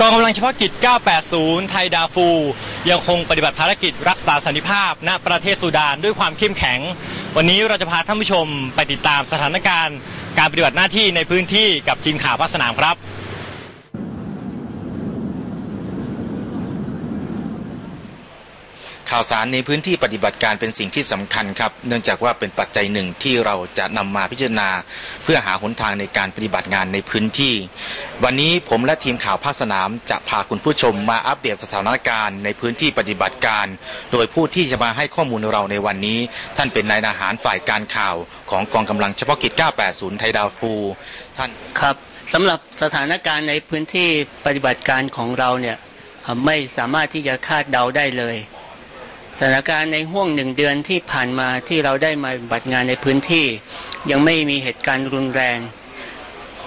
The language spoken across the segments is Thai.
กองกำลังเฉพาะกิจ 980 ไทยดาฟู ยังคงปฏิบัติภารกิจรักษาสันติภาพ ณ ประเทศสุดานด้วยความเข้มแข็ง วันนี้เราจะพาท่านผู้ชมไปติดตามสถานการณ์ การปฏิบัติหน้าที่ในพื้นที่กับทีมข่าวภาคสนามครับ ข่าวสารในพื้นที่ปฏิบัติการเป็นสิ่งที่สำคัญครับ เนื่องจากว่าเป็นปัจจัยหนึ่งที่เราจะนำมาพิจารณา เพื่อหาหนทางในการปฏิบัติงานในพื้นที่ วันนี้ผมและทีมข่าวภาคสนามจะพาคุณผู้ชมมาอัปเดตสถานการณ์ในพื้นที่ปฏิบัติการ โดยผู้ที่จะมาให้ข้อมูลเราในวันนี้ ท่านเป็นนายทหารฝ่ายการข่าวของกองกำลังเฉพาะกิจ 980 ไทยดาวฟู ท่านครับสำหรับสถานการณ์ในพื้นที่ปฏิบัติการของเราเนี่ยไม่สามารถที่จะคาดเดาได้เลย สถานการณ์ในห่วงหนึ่งเดือนที่ผ่านมาที่เราได้มาบัติงานในพื้นที่ ยังไม่มีเหตุการณ์รุนแรง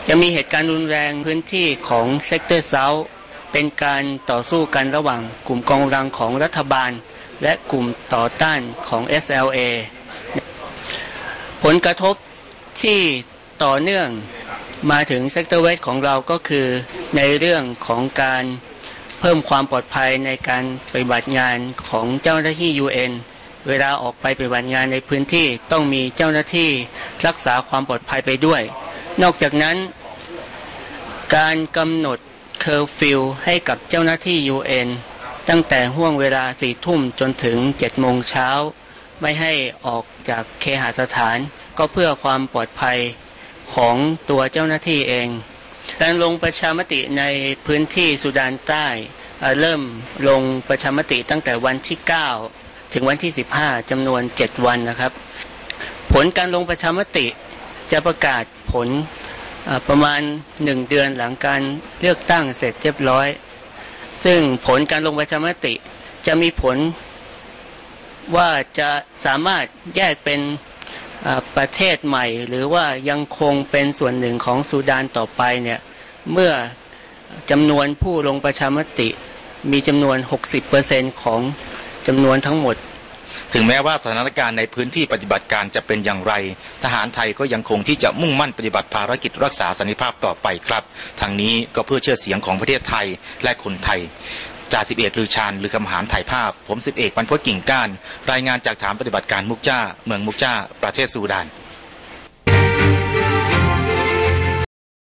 จะมีเหตุการณ์รุนแรงพื้นที่ของเซกเตอร์เซาเป็นการต่อสู้กันระหว่างกลุ่มกองกำลังของรัฐบาล และกลุ่มต่อต้านของ SLA ผลกระทบที่ต่อเนื่องมาถึงเซกเตอร์เวสของเราก็คือในเรื่องของการ เพิ่มความปลอดภัยในการปฏิบัติงานของเจ้าหน้าที่ UN เวลาออกไปปฏิบัติงานในพื้นที่ต้องมีเจ้าหน้าที่รักษาความปลอดภัยไปด้วย นอกจากนั้น การกำหนดเคอร์ฟิวให้กับเจ้าหน้าที่ UN ตั้งแต่ห่วงเวลาสี่ทุ่มจนถึงเจ็ดโมงเช้า ไม่ให้ออกจากเคหสถาน ก็เพื่อความปลอดภัยของตัวเจ้าหน้าที่เอง การลงประชามติในพื้นที่สุดานใต้เริ่มลงประชามติตั้งแต่วันที่ 9 ถึงวันที่ 15จำนวน 7 วันนะครับ ผลการลงประชามติจะประกาศผลประมาณ 1 เดือนหลังการเลือกตั้งเสร็จเรียบร้อย ซึ่งผลการลงประชามติจะมีผลว่าจะสามารถแยกเป็นประเทศใหม่ หรือว่ายังคงเป็นส่วนหนึ่งของซูดานต่อไปเนี่ย เมื่อจำนวนผู้ลงประชามติมีจำนวน 60%ของจำนวนทั้งหมด ถึงแม้ว่าสถานการณ์ในพื้นที่ปฏิบัติการจะเป็นอย่างไร ทหารไทยก็ยังคงที่จะมุ่งมั่นปฏิบัติภารกิจรักษาสันติภาพต่อไปครับ ทางนี้ก็เพื่อเชื่อเสียงของประเทศไทยและคนไทยจ่าสิบเอกลือชานหรือคำหารถ่ายภาพ ผมสิบเอกบรรพตกิ่งก้าน รายงานจากฐานปฏิบัติการมุกจ้า เมืองมุกจ้า ประเทศซูดาน